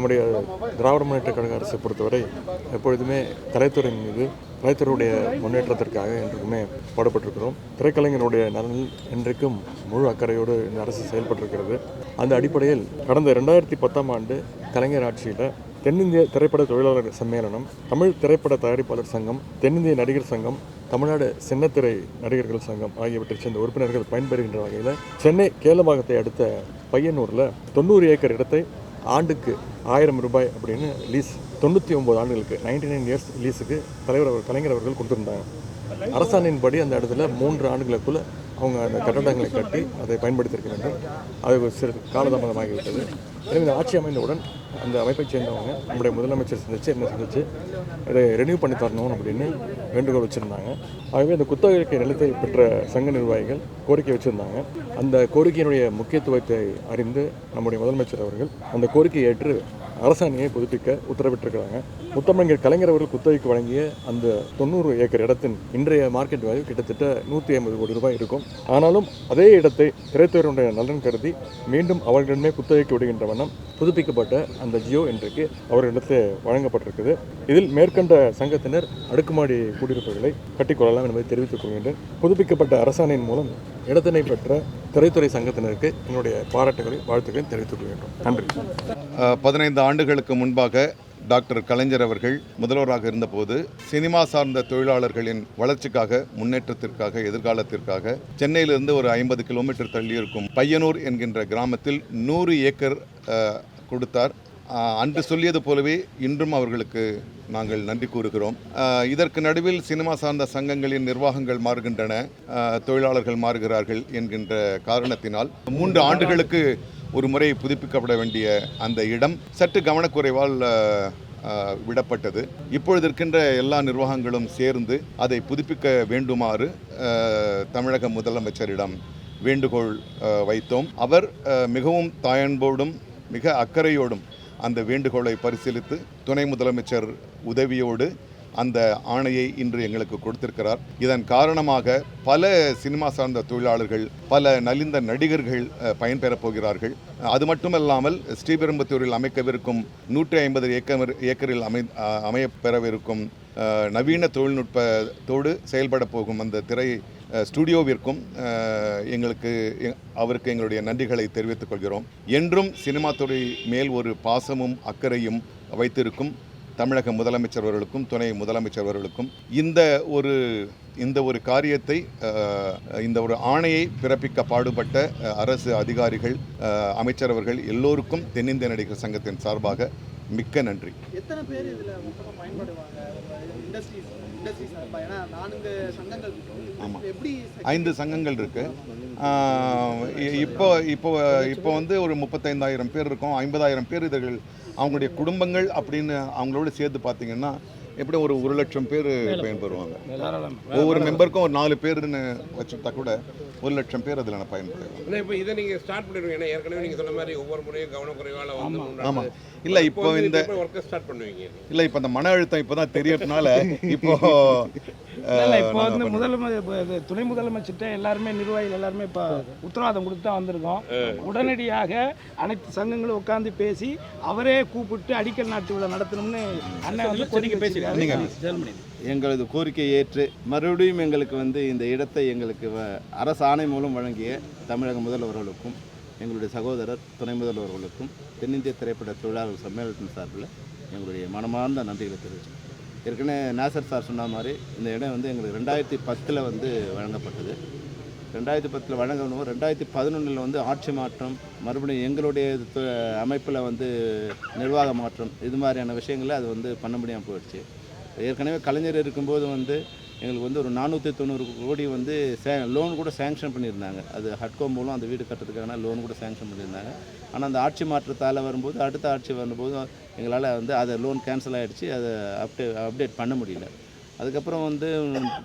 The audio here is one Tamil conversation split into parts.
நம்முடைய திராவிட முன்னேற்ற கழக அரசை பொறுத்தவரை எப்பொழுதுமே கலைத்துறை மீது கலைத்துறையுடைய முன்னேற்றத்திற்காக என்றுமே பாடுபட்டிருக்கிறோம். திரைக்கலைஞருடைய நலனில் இன்றைக்கும் முழு அக்கறையோடு இந்த அரசு செயல்பட்டிருக்கிறது. அந்த அடிப்படையில் கடந்த ரெண்டாயிரத்தி பத்தாம் ஆண்டு கலைஞர் ஆட்சியில் தென்னிந்திய திரைப்பட தொழிலாளர் சம்மேளனம் தமிழ் திரைப்பட தயாரிப்பாளர் சங்கம் தென்னிந்திய நடிகர் சங்கம் தமிழ்நாடு சின்னத்திரை நடிகர்கள் சங்கம் ஆகியவற்றைச் சேர்ந்த உறுப்பினர்கள் பயன்பெறுகின்ற வகையில் சென்னை கேலமாகத்தை அடுத்த பையனூரில் தொண்ணூறு ஏக்கர் இடத்தை ஆண்டுக்கு ஆயிரம் ரூபாய் அப்படின்னு லீஸ் தொண்ணூற்றி ஒம்பது ஆண்டுகளுக்கு நைன்டி நைன் இயர்ஸ் லீஸுக்கு தலைவர் அவர் கலைஞர் அவர்கள் கொடுத்துருந்தாங்க. அரசாணையின்படி அந்த இடத்துல மூன்று ஆண்டுகளுக்குள்ள அவங்க அந்த கட்டடங்களை கட்டி அதை பயன்படுத்தியிருக்க வேண்டும். அது ஒரு சிறு காலதாமதமாகிவிட்டது. எனவே இந்த ஆட்சி அமைந்தவுடன் அந்த அமைப்பைச் சேர்ந்தவங்க நம்முடைய முதலமைச்சர் சந்திச்சு என்ன சந்திச்சு இதை ரெனியூ பண்ணி தரணும் அப்படின்னு வேண்டுகோள் வச்சுருந்தாங்க. ஆகவே இந்த குத்தகைக்கு நிலத்தை பெற்ற சங்க நிர்வாகிகள் கோரிக்கை வச்சுருந்தாங்க. அந்த கோரிக்கையினுடைய முக்கியத்துவத்தை அறிந்து நம்முடைய முதலமைச்சர் அவர்கள் அந்த கோரிக்கையை ஏற்று அரசாணையை புதுப்பிக்க உத்தரவிட்டிருக்கிறாங்க. முத்தமிழர் கலைஞர் அவர்கள் குத்தகைக்கு வழங்கிய அந்த தொண்ணூறு ஏக்கர் இடத்தின் இன்றைய மார்க்கெட் வேல்யூ கிட்டத்தட்ட நூற்றி ஐம்பது கோடி ரூபாய் இருக்கும். ஆனாலும் அதே இடத்தை திரைத்துறையினுடைய நலன் கருதி மீண்டும் அவர்களிடமே குத்தகைக்கு விடுகின்ற வண்ணம் புதுப்பிக்கப்பட்ட அந்த ஜியோ இன்றைக்கு அவர்களிடத்தில் வழங்கப்பட்டிருக்குது. இதில் மேற்கண்ட சங்கத்தினர் அடுக்குமாடி குடியிருப்புகளை கட்டிக்கொள்ளலாம் என்பதை தெரிவித்துக் கொள்கின்றேன். புதுப்பிக்கப்பட்ட அரசாணையின் மூலம் இடத்தினை பெற்ற திரைத்துறை சங்கத்தினருக்கு என்னுடைய பாராட்டுகளை வாழ்த்துக்களை தெரிவித்துக் கொள்கின்றோம். நன்றி. பதினைந்து ஆண்டுகளுக்கு முன்பாக டாக்டர் கலைஞர் அவர்கள் முதல்வராக இருந்தபோது சினிமா சார்ந்த தொழிலாளர்களின் வளர்ச்சிக்காக முன்னேற்றத்திற்காக எதிர்காலத்திற்காக சென்னையிலிருந்து ஒரு ஐம்பது கிலோமீட்டர் தள்ளி இருக்கும் பையனூர் என்கின்ற கிராமத்தில் நூறு ஏக்கர் கொடுத்தார். அன்று சொல்லியது போலவே இன்றும் அவர்களுக்கு நாங்கள் நன்றி கூறுகிறோம். இதற்கு நடுவில் சினிமா சார்ந்த சங்கங்களின் நிர்வாகங்கள் மாறுகின்றன தொழிலாளர்கள் மாறுகிறார்கள் என்கின்ற காரணத்தினால் மூன்று ஆண்டுகளுக்கு ஒரு முறை புதுப்பிக்கப்பட வேண்டிய அந்த இடம் சற்று கவனக்குறைவால் விடப்பட்டது. இப்பொழுது இருக்கின்ற எல்லா நிர்வாகங்களும் சேர்ந்து அதை புதுப்பிக்க வேண்டுமாறு தமிழக முதலமைச்சரிடம் வேண்டுகோள் வைத்தோம். அவர் மிகவும் தாயன்போடும் மிக அக்கறையோடும் அந்த வேண்டுகோளை பரிசீலித்து துணை முதலமைச்சர் உதவியோடு அந்த ஆணையை இன்று எங்களுக்கு கொடுத்திருக்கிறார். இதன் காரணமாக பல சினிமா சார்ந்த தொழிலாளர்கள் பல நலிந்த நடிகர்கள் பயன்பெறப் போகிறார்கள். அது மட்டுமல்லாமல் ஸ்ரீபெரும்புத்தூரில் அமைக்கவிருக்கும் நூற்றி ஐம்பது ஏக்கர் ஏக்கரில் அமை அமையப்பெறவிருக்கும் நவீன தொழில்நுட்பத்தோடு செயல்பட போகும் அந்த திரை ஸ்டுடியோவிற்கும் எங்களுக்கு எ- அவருக்கு எங்களுடைய நன்றிகளை தெரிவித்துக் கொள்கிறோம். என்றும் சினிமா துறை மேல் ஒரு பாசமும் அக்கறையும் வைத்திருக்கும் தமிழக முதலமைச்சர் அவர்களுக்கும் துணை முதலமைச்சர் அவர்களுக்கும் இந்த ஒரு இந்த ஒரு காரியத்தை இந்த ஒரு ஆணையை பிறப்பிக்க பாடுபட்ட அரசு அதிகாரிகள் அஹ், அமைச்சர் அவர்கள் எல்லோருக்கும் தென்னிந்திய நடிகர் சங்கத்தின் சார்பாக மிக்க நன்றி. எத்தனை பேர் இதில் பயன்படுவாங்க? எப்படி ஐந்து சங்கங்கள் இருக்கு. இப்போ இப்போ இப்போ வந்து ஒரு முப்பத்தைந்தாயிரம் பேர் இருக்கும். ஐம்பதாயிரம் பேர் இதர்கள் அவங்களுடைய குடும்பங்கள் அப்படின்னு அவங்களோட சேர்த்து பார்த்தீங்கன்னா எப்படி ஒரு ஒரு லட்சம் பேர் பயன்பெறுவாங்க ஒவ்வொரு மெம்பருக்கும் ஒரு நாலு பேர்னு வச்சுட்டா கூட ஒரு லட்சம் பேர் அதில் பயன்படுவாங்க ஆனால் இப்போ இதை நீங்கள் ஸ்டார்ட் பண்ணிடுவீங்க. ஏன்னா ஏற்கனவே நீங்கள் சொன்ன மாதிரி ஒவ்வொரு முறையும் கவனக்குறைவால் வந்து ஆமாம் இல்லை இப்போ இந்த ஒர்க்கை ஸ்டார்ட் பண்ணுவீங்க? இல்லை இப்போ இந்த மன அழுத்தம் இப்போ தான் தெரியறதுனால இப்போ இப்போ வந்து முதலமை இப்ப இது துணை முதலமைச்சர்கிட்ட எல்லாருமே நிர்வாகிகள் எல்லாருமே இப்போ உத்தரவாதம் கொடுத்து தான் வந்திருக்கோம். உடனடியாக அனைத்து சங்கங்களும் உட்கார்ந்து பேசி அவரே கூப்பிட்டு அடிக்கல் நாட்டு விழா நடத்தணும்னு அண்ணன் வந்து கோரிக்கை பேசியிருக்காரு எங்களது கோரிக்கையை ஏற்று மறுபடியும் எங்களுக்கு வந்து இந்த இடத்தை எங்களுக்கு அரசு ஆணை மூலம் வழங்கிய தமிழக முதல்வர்களுக்கும் எங்களுடைய சகோதரர் துணை முதல்வர்களுக்கும் தென்னிந்திய திரைப்பட தொழிலாளர் சம்மேளனத்தின் சார்பில் எங்களுடைய மனமார்ந்த நன்றிகளை தெரிவிச்சோம் ஏற்கனவே நாசர் சார் சொன்ன மாதிரி இந்த இடம் வந்து எங்களுக்கு ரெண்டாயிரத்தி பத்தில் வந்து வழங்கப்பட்டது. ரெண்டாயிரத்தி பத்தில் வழங்கணும். ரெண்டாயிரத்தி பதினொன்றில் வந்து ஆட்சி மாற்றம் மறுபடியும் எங்களுடைய அமைப்பில் வந்து நிர்வாக மாற்றம் இது மாதிரியான விஷயங்களை அது வந்து பண்ண முடியாமல் போயிடுச்சு. ஏற்கனவே கலைஞர் இருக்கும்போது வந்து எங்களுக்கு வந்து ஒரு நானூற்றி தொண்ணூறு கோடி வந்து சே லோன் கூட சேங்ஷன் பண்ணியிருந்தாங்க. அது ஹட்கோ மூலம் அந்த வீடு கட்டுறதுக்கான லோன் கூட சேங்ஷன் பண்ணியிருந்தாங்க. ஆனால் அந்த ஆட்சி மாற்றத்தால் வரும்போது அடுத்த ஆட்சி வரும்போது எங்களால் வந்து அதை லோன் கேன்சல் ஆகிடுச்சு அதை அப்டே அப்டேட் பண்ண முடியல. அதுக்கப்புறம் வந்து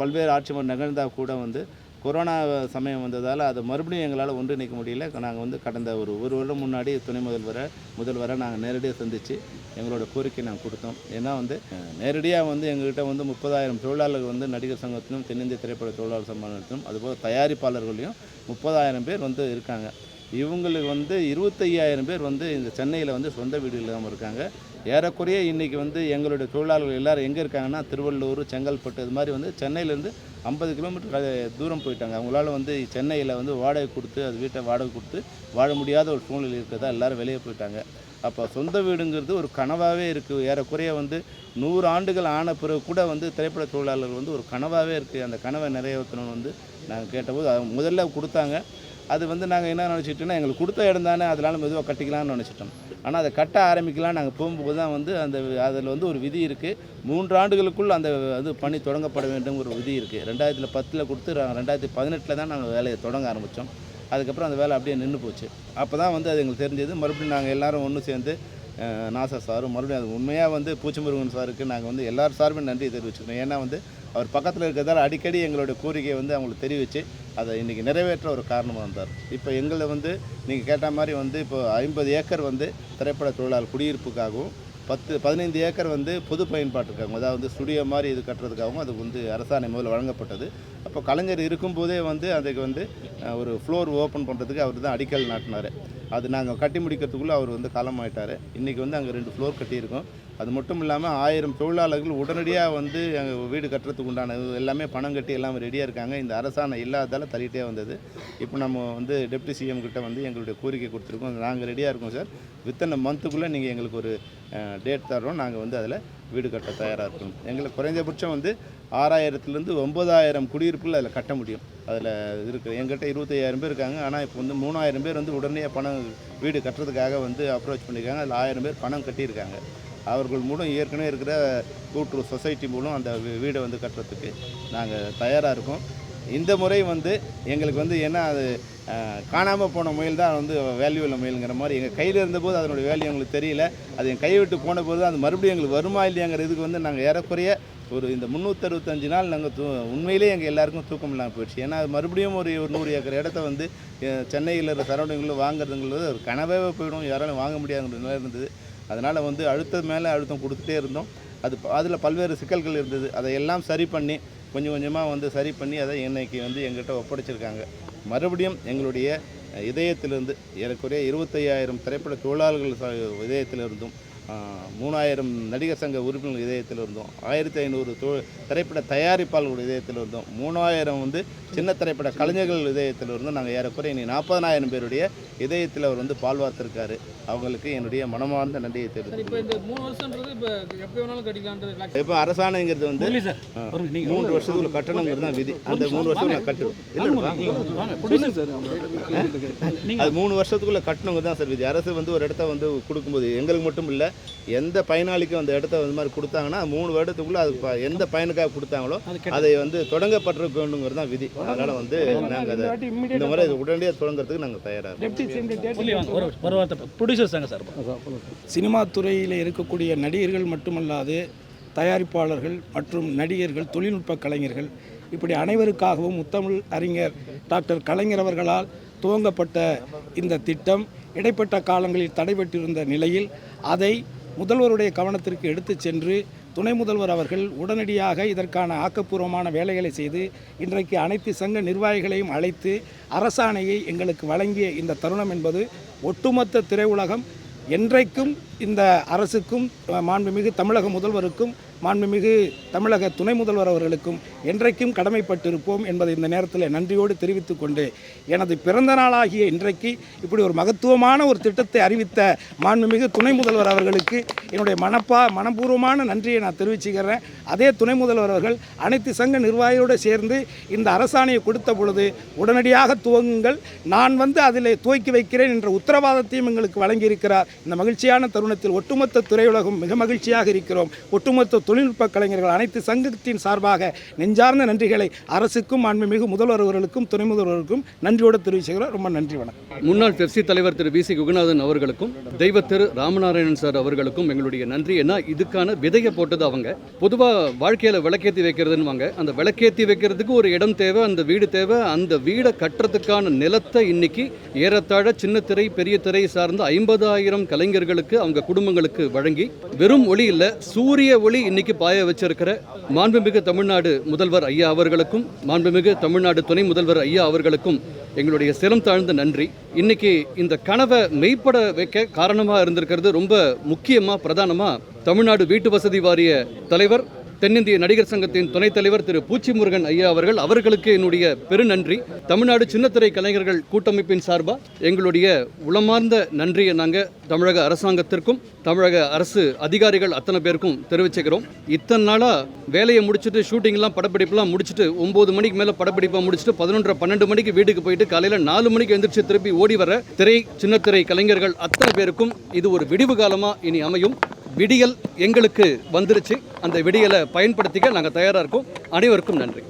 பல்வேறு ஆட்சி நிகழ்ந்தால் கூட வந்து கொரோனா சமயம் வந்ததால் அதை மறுபடியும் எங்களால் ஒன்றிணைக்க முடியல. நாங்கள் வந்து கடந்த ஒரு ஒரு வருடம் முன்னாடி துணை முதல்வரை முதல்வரை நாங்கள் நேரடியாக சந்தித்து எங்களோட கோரிக்கை நாங்கள் கொடுத்தோம். ஏன்னா வந்து நேரடியாக வந்து எங்கள்கிட்ட வந்து முப்பதாயிரம் தொழிலாளர்கள் வந்து நடிகர் சங்கத்திலும் தென்னிந்திய திரைப்பட தொழிலாளர் சம்மேளனத்திலும் அதுபோல் தயாரிப்பாளர்களையும் முப்பதாயிரம் பேர் வந்து இருக்காங்க. இவங்களுக்கு வந்து இருபத்தையாயிரம் பேர் வந்து இந்த சென்னையில் வந்து சொந்த வீடு இல்லாமல் இருக்காங்க. ஏறக்குறைய இன்றைக்கி வந்து எங்களுடைய தொழிலாளர்கள் எல்லாரும் எங்கே இருக்காங்கன்னா திருவள்ளூர் செங்கல்பட்டு இது மாதிரி வந்து சென்னையிலேருந்து ஐம்பது கிலோமீட்டர் தூரம் போயிட்டாங்க. அவங்களால வந்து சென்னையில் வந்து வாடகை கொடுத்து அது வீட்டை வாடகை கொடுத்து வாழ முடியாத ஒரு சூழ்நிலை இருக்கிறதா எல்லோரும் வெளியே போயிட்டாங்க. அப்போ சொந்த வீடுங்கிறது ஒரு கனவாகவே இருக்குது ஏறக்குறைய வந்து நூறு ஆண்டுகள் ஆன பிறகு கூட வந்து திரைப்பட தொழிலாளர்கள் வந்து ஒரு கனவாகவே இருக்குது அந்த கனவை நிறைவேற்றணும்னு வந்து நாங்கள் கேட்டபோது முதல்ல கொடுத்தாங்க. அது வந்து நாங்கள் என்ன நினச்சிட்டோம்னா எங்களுக்கு கொடுத்த இடம் தானே அதனால மெதுவாக கட்டிக்கலாம்னு நினச்சிட்டோம். ஆனால் அதை கட்ட ஆரம்பிக்கலாம். நாங்கள் போகும்போது தான் வந்து அந்த அதில் வந்து ஒரு விதி இருக்குது மூன்று ஆண்டுகளுக்குள் அந்த அது பணி தொடங்கப்பட வேண்டும் ஒரு விதி இருக்குது ரெண்டாயிரத்தில் பத்தில் கொடுத்து ரெண்டாயிரத்தி பதினெட்டில் தான் நாங்கள் வேலையை தொடங்க ஆரம்பித்தோம் அதுக்கப்புறம் அந்த வேலை அப்படியே நின்று போச்சு. அப்போ தான் வந்து அது எங்களுக்கு தெரிஞ்சது. மறுபடியும் நாங்கள் எல்லோரும் ஒன்று சேர்ந்து நாசா சாரும் மறுபடியும் அது உண்மையாக வந்து பூச்சிமுருகன் சாருக்கு நாங்கள் வந்து எல்லார் சார்பும் நன்றி தெரிவிச்சுக்கிறோம். ஏன்னா வந்து அவர் பக்கத்தில் இருக்கிறதால அடிக்கடி எங்களுடைய கோரிக்கையை வந்து அவங்களுக்கு தெரிவித்து அதை இன்றைக்கி நிறைவேற்ற ஒரு காரணமாக இருந்தார். இப்போ எங்களை வந்து நீங்கள் கேட்ட மாதிரி வந்து இப்போ ஐம்பது ஏக்கர் வந்து திரைப்பட தொழிலாளர் குடியிருப்புக்காகவும் பத்து பதினைந்து ஏக்கர் வந்து பொது பயன்பாட்டுக்காகவும் அதாவது ஸ்டுடியோ மாதிரி இது கட்டுறதுக்காகவும் அது வந்து அரசாணை முதல்ல வழங்கப்பட்டது. அப்போ கலைஞர் இருக்கும்போதே வந்து அதுக்கு வந்து ஒரு ஃப்ளோர் ஓப்பன் பண்ணுறதுக்கு அவர் தான் அடிக்கல் நாட்டினார். அது நாங்கள் கட்டி முடிக்கிறதுக்குள்ளே அவர் வந்து காலமாயிட்டார். இன்றைக்கி வந்து அங்கே ரெண்டு ஃப்ளோர் கட்டியிருக்கோம். அது மட்டும் இல்லாமல் ஆயிரம் தொழிலாளர்கள் உடனடியாக வந்து அங்கே வீடு கட்டுறதுக்கு உண்டான எல்லாமே பணம் கட்டி எல்லாம் ரெடியாக இருக்காங்க. இந்த அரசாணை இல்லாததால் தள்ளிகிட்டே வந்தது. இப்போ நம்ம வந்து டெப்டி சிஎம் கிட்ட வந்து எங்களுடைய கோரிக்கை கொடுத்துருக்கோம். நாங்கள் ரெடியாக இருக்கோம் சார். வித்தனை மந்த்துக்குள்ளே நீங்கள் எங்களுக்கு ஒரு டேட் தர்றோம். நாங்கள் வந்து அதில் வீடு கட்ட தயாராக இருக்கணும் எங்களுக்கு குறைந்தபட்சம் வந்து ஆறாயிரத்துலேருந்து ஒம்பதாயிரம் குடியிருப்புகள் அதில் கட்ட முடியும். அதில் இருக்குது எங்கிட்ட இருபத்தையாயிரம் பேர் இருக்காங்க. ஆனால் இப்போ வந்து மூணாயிரம் பேர் வந்து உடனே பணம் வீடு கட்டுறதுக்காக வந்து அப்ரோச் பண்ணியிருக்காங்க. அதில் ஆயிரம் பேர் பணம் கட்டியிருக்காங்க. அவர்கள் மூலம் ஏற்கனவே இருக்கிற கூட்டுறவு சொசைட்டி மூலம் அந்த வீடை வந்து கட்டுறதுக்கு நாங்கள் தயாராக இருக்கோம். இந்த முறை வந்து எங்களுக்கு வந்து என்ன அது காணாமல் போன முயல் தான் வந்து வேல்யூ உள்ள முயலுங்கிற மாதிரி எங்கள் கையில் இருந்தபோது அதனுடைய வேல்யூ எங்களுக்கு தெரியல. அது என் கைவிட்டு போன போது அது மறுபடியும் எங்களுக்கு வருமா இல்லையாங்கிற இதுக்கு வந்து நாங்கள் ஏறக்குறைய ஒரு இந்த முந்நூற்றறுபத்தஞ்சு நாள் நாங்கள் தூ உண்மையிலேயே எங்கள் எல்லாருக்கும் தூக்கம் இல்லாமல் போயிடுச்சு. ஏன்னா அது மறுபடியும் ஒரு ஒரு நூறு ஏக்கர் இடத்த வந்து சென்னையில் இருக்கிற சரௌண்டிங்கில் வாங்குறதுங்கிறது ஒரு கனவே போயிடும். யாராலும் வாங்க முடியாதுங்கிற நிலை இருந்தது. அதனால் வந்து அழுத்தம் மேலே அழுத்தம் கொடுத்துட்டே இருந்தோம். அது அதில் பல்வேறு சிக்கல்கள் இருந்தது. அதை எல்லாம் சரி பண்ணி கொஞ்சம் கொஞ்சமாக வந்து சரி பண்ணி அதை இன்றைக்கி வந்து எங்கிட்ட ஒப்படைச்சிருக்காங்க. மறுபடியும் எங்களுடைய இதயத்திலிருந்து ஏறக்குறைய இருபத்தையாயிரம் திரைப்பட தொழிலாளர்கள் ச- இதயத்திலிருந்தும் மூணாயிரம் நடிகர் சங்க உறுப்பினர்கள் இதயத்தில் இருந்தோம். ஆயிரத்தி ஐநூறு தொ திரைப்பட தயாரிப்பாளர்கள் இதயத்தில் இருந்தோம். மூணாயிரம் வந்து சின்ன திரைப்பட கலைஞர்கள் இதயத்தில் இருந்தும் நாங்கள் ஏறக்குறைய இனி நாற்பதனாயிரம் பேருடைய இதயத்தில் அவர் வந்து பால் வார்த்திருக்காரு. அவங்களுக்கு என்னுடைய மனமார்ந்த நன்றியை சார் இப்போ அரசாணைங்கிறது வந்து மூன்று வருஷத்துக்குள்ள கட்டணங்கிறது தான் விதி. அந்த மூணு இல்லை வாங்க. அது மூணு வருஷத்துக்குள்ள கட்டணுங்க தான் சார் விதி. அரசு வந்து ஒரு இடத்த வந்து கொடுக்கும்போது எங்களுக்கு மட்டும் இல்லை எந்த பயனாளிக்கும் அந்த இடத்த வந்து மாதிரி கொடுத்தாங்கன்னா மூணு வருடத்துக்குள்ள அது ப- எந்த பயனுக்காக கொடுத்தாங்களோ அதை வந்து தொடங்கப்பட்டிருக்க வேண்டுங்கிறது தான் விதி. அதனால வந்து நாங்கள் அதை இந்த முறை இது உடனடியாக தொடங்குறதுக்கு நாங்கள் தயாராக சினிமா துறையில் இருக்கக்கூடிய நடிகர்கள் மட்டுமல்லாது தயாரிப்பாளர்கள் மற்றும் நடிகர்கள் தொழில்நுட்ப கலைஞர்கள் இப்படி அனைவருக்காகவும் முத்தமிழ் அறிஞர் டாக்டர் கலைஞர் அவர்களால் துவங்கப்பட்ட இந்த திட்டம். இடைப்பட்ட காலங்களில் தடைபட்டிருந்த நிலையில் அதை முதல்வருடைய கவனத்திற்கு எடுத்துச் சென்று துணை முதல்வர் அவர்கள் உடனடியாக இதற்கான ஆக்கப்பூர்வமான வேலைகளை செய்து இன்றைக்கு அனைத்து சங்க நிர்வாகிகளையும் அழைத்து அரசாணையை எங்களுக்கு வழங்கிய இந்த தருணம் என்பது ஒட்டுமொத்த திரையுலகம் என்றைக்கும் இந்த அரசுக்கும் மாண்புமிகு தமிழக முதல்வருக்கும் மாண்புமிகு தமிழக துணை முதல்வர் அவர்களுக்கும் என்றைக்கும் கடமைப்பட்டிருப்போம் என்பதை இந்த நேரத்தில் நன்றியோடு தெரிவித்துக் கொண்டு எனது பிறந்த நாளாகிய இன்றைக்கு இப்படி ஒரு மகத்துவமான ஒரு திட்டத்தை அறிவித்த மாண்புமிகு துணை முதல்வர் அவர்களுக்கு என்னுடைய மனப்பா மனப்பூர்வமான நன்றியை நான் தெரிவிச்சுக்கிறேன். அதே துணை முதல்வர் அவர்கள் அனைத்து சங்க நிர்வாகியோடு சேர்ந்து இந்த அரசாணையை கொடுத்த பொழுது உடனடியாக துவங்குங்கள் நான் வந்து அதில் துவக்கி வைக்கிறேன் என்ற உத்தரவாதத்தையும் எங்களுக்கு வழங்கியிருக்கிறார். இந்த மகிழ்ச்சியான தருணத்தில் ஒட்டுமொத்த திரையுலகம் மிக மகிழ்ச்சியாக இருக்கிறோம். ஒட்டுமொத்த தொழில்நுட்ப கலைஞர்கள் அனைத்து சங்கத்தின் சார்பாக நெஞ்சார்ந்த நன்றிகளை அரசுக்கும் மாண்புமிகு முதல்வர் அவர்களுக்கும் துணை முதல்வர்களுக்கும் நன்றியோடு தெரிவிச்சுக்கிறோம். ரொம்ப நன்றி வணக்கம். முன்னாள் பெப்சி தலைவர் திரு பி சி குகநாதன் அவர்களுக்கும் தெய்வ திரு ராமநாராயணன் சார் அவர்களுக்கும் எங்களுடைய நன்றி. ஏன்னா இதுக்கான விதையை போட்டது அவங்க. பொதுவாக வாழ்க்கையில் விளக்கேற்றி வைக்கிறதுன்னு அந்த விளக்கேற்றி வைக்கிறதுக்கு ஒரு இடம் தேவை அந்த வீடு தேவை. அந்த வீடை கட்டுறதுக்கான நிலத்தை இன்னைக்கு ஏறத்தாழ சின்ன திரை பெரிய திரை சார்ந்த ஐம்பதாயிரம் கலைஞர்களுக்கு அவங்க குடும்பங்களுக்கு வழங்கி வெறும் ஒளி இல்லை சூரிய ஒளி இன்னைக்கு பாய வச்சிருக்கிற மாண்புமிகு தமிழ்நாடு முதல்வர் ஐயா அவர்களுக்கும் மாண்புமிகு தமிழ்நாடு துணை முதல்வர் ஐயா அவர்களுக்கும் எங்களுடைய சிரம் தாழ்ந்த நன்றி. இன்னைக்கு இந்த கனவை மெய்ப்பட வைக்க காரணமாக இருந்திருக்கிறது ரொம்ப முக்கியமாக பிரதானமாக தமிழ்நாடு வீட்டு வசதி வாரிய தலைவர் தென்னிந்திய நடிகர் சங்கத்தின் துணைத் தலைவர் திரு பூச்சி முருகன் ஐயா அவர்கள் அவர்களுக்கு என்னுடைய பெருநன்றி. தமிழ்நாடு சின்னத்திரை கலைஞர்கள் கூட்டமைப்பின் சார்பாக எங்களுடைய உளமார்ந்த நன்றியை நாங்கள் தமிழக அரசாங்கத்திற்கும் தமிழக அரசு அதிகாரிகள் அத்தனை பேருக்கும் தெரிவிச்சுக்கிறோம். இத்தனை நாளாக வேலையை முடிச்சுட்டு ஷூட்டிங்லாம் படப்பிடிப்புலாம் முடிச்சுட்டு ஒம்பது மணிக்கு மேலே படப்பிடிப்பாக முடிச்சுட்டு பதினொன்றரை பன்னெண்டு மணிக்கு வீட்டுக்கு போயிட்டு காலையில் நாலு மணிக்கு எந்திரிச்சு திருப்பி ஓடி வர திரை சின்னத்திரை கலைஞர்கள் அத்தனை பேருக்கும் இது ஒரு விடிவு காலமாக இனி அமையும். விடியல் எங்களுக்கு வந்துருச்சு. அந்த விடியலை பயன்படுத்திக்க நாங்கள் தயாராக இருக்கோம். அனைவருக்கும் நன்றி.